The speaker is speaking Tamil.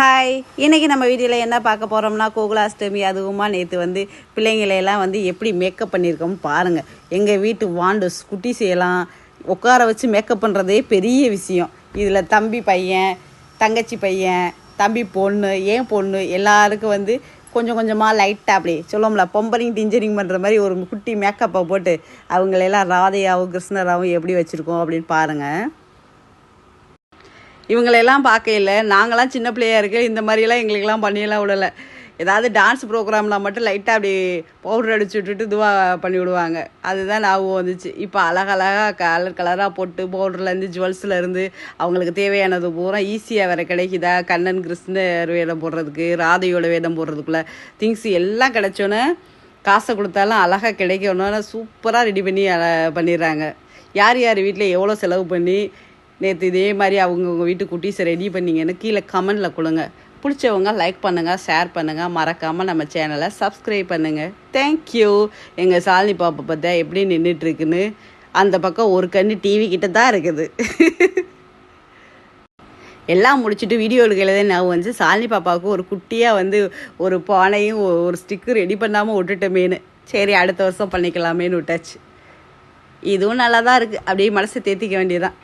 ஹாய் இன்றைக்கி நம்ம வீடியோவில் என்ன பார்க்க போகிறோம்னா கோகுலாஷ்டமி அதுவுமா நேற்று வந்து பிள்ளைங்களையெல்லாம் வந்து எப்படி மேக்கப் பண்ணியிருக்கோம் பாருங்கள் எங்கள் வீட்டு வாண்டு குட்டி செய்யலாம். உட்கார வச்சு மேக்கப் பண்ணுறதே பெரிய விஷயம். இதில் தம்பி பையன் தங்கச்சி பையன் தம்பி பொண்ணு ஏன் பொண்ணு எல்லாருக்கும் வந்து கொஞ்சம் கொஞ்சமாக லைட்டாக அப்படி சொல்லுவோம்ல பொம்பரிங் டிஞ்சரிங் பண்ணுற மாதிரி ஒரு குட்டி மேக்கப்பை போட்டு அவங்களெல்லாம் ராதையாவும் கிருஷ்ணராவும் எப்படி வச்சுருக்கோம் அப்படின்னு பாருங்கள் இவங்களெல்லாம் பார்க்கையில் நாங்களாம் சின்ன பிள்ளையாக இருக்க இந்த மாதிரியெல்லாம் எங்களுக்கெல்லாம் பண்ணியெல்லாம் விடலை. ஏதாவது டான்ஸ் ப்ரோக்ராமில் மட்டும் லைட்டாக அப்படி பவுடர் அடிச்சு விட்டுட்டு இதுவாக பண்ணி விடுவாங்க. அதுதான் ஞாபகம் வந்துச்சு. இப்போ அழகழகாக கலர் கலராக போட்டு பவுடர்லேருந்து ஜுவல்ஸ்லேருந்து அவங்களுக்கு தேவையானது பூரா ஈஸியாக வேறு கிடைக்குதா? கண்ணன் கிருஷ்ணர் வேடம் போடுறதுக்கு ராதையோட வேடம் போடுறதுக்குள்ள திங்ஸ் எல்லாம் கிடைச்சோன்னே காசை கொடுத்தாலும் அழகாக கிடைக்கணும்னு சூப்பராக ரெடி பண்ணி பண்ணிடுறாங்க. யார் யார் வீட்டில் எவ்வளோ செலவு பண்ணி நேற்று இதே மாதிரி அவங்கவுங்க வீட்டு குட்டீஸை ரெடி பண்ணீங்கன்னு கீழே கமெண்டில் கொடுங்க. பிடிச்சவங்க லைக் பண்ணுங்கள் ஷேர் பண்ணுங்கள் மறக்காமல் நம்ம சேனலை சப்ஸ்கிரைப் பண்ணுங்கள் தேங்க்யூ எங்கள் சாலினி பாப்பா பார்த்தா எப்படி நின்றுட்டுருக்குன்னு அந்த பக்கம் ஒரு கண்ணு டிவி கிட்ட தான் இருக்குது. எல்லாம் முடிச்சுட்டு வீடியோ எடுக்கிறதே நான் வந்து சாலினி பாப்பாவுக்கு ஒரு குட்டியாக வந்து ஒரு பானையும் ஒரு ஸ்டிக்கு ரெடி பண்ணாமல் விட்டுட்டோமேனு சரி அடுத்த வருஷம் பண்ணிக்கலாமேன்னு விட்டாச்சு. இதுவும் நல்லா தான் இருக்குது அப்படியே மனசை தேத்திக்க வேண்டியதான்